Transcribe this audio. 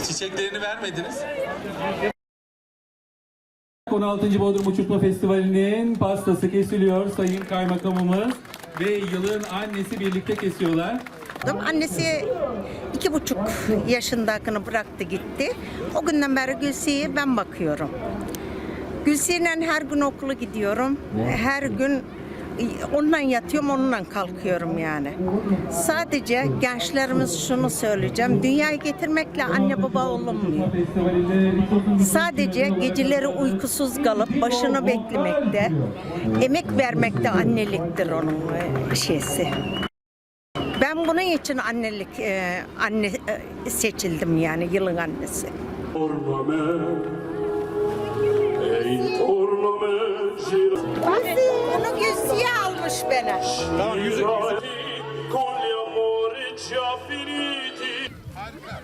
Çiçeklerini vermediniz. 16. Bodrum Uçurtma Festivali'nin pastası kesiliyor Sayın Kaymakamımız ve yılın annesi birlikte kesiyorlar. Annesi iki buçuk yaşındakini bıraktı gitti. O günden beri Gülsi'ye ben bakıyorum. Gülsi'yle her gün okula gidiyorum. Her gün onunla yatıyorum, onunla kalkıyorum yani. Sadece gençlerimiz şunu söyleyeceğim. Dünyaya getirmekle anne baba olunmuyor. Festivalinde ilk 30. Sadece geceleri uykusuz kalıp başını beklemekte, emek vermekte anneliktir onun e, şeysi. Ben bunun için annelik e, anne e, seçildim yani yılın annesi. Torname, Bunu Gülsiye almış bana. Tamam yüzük. Harika.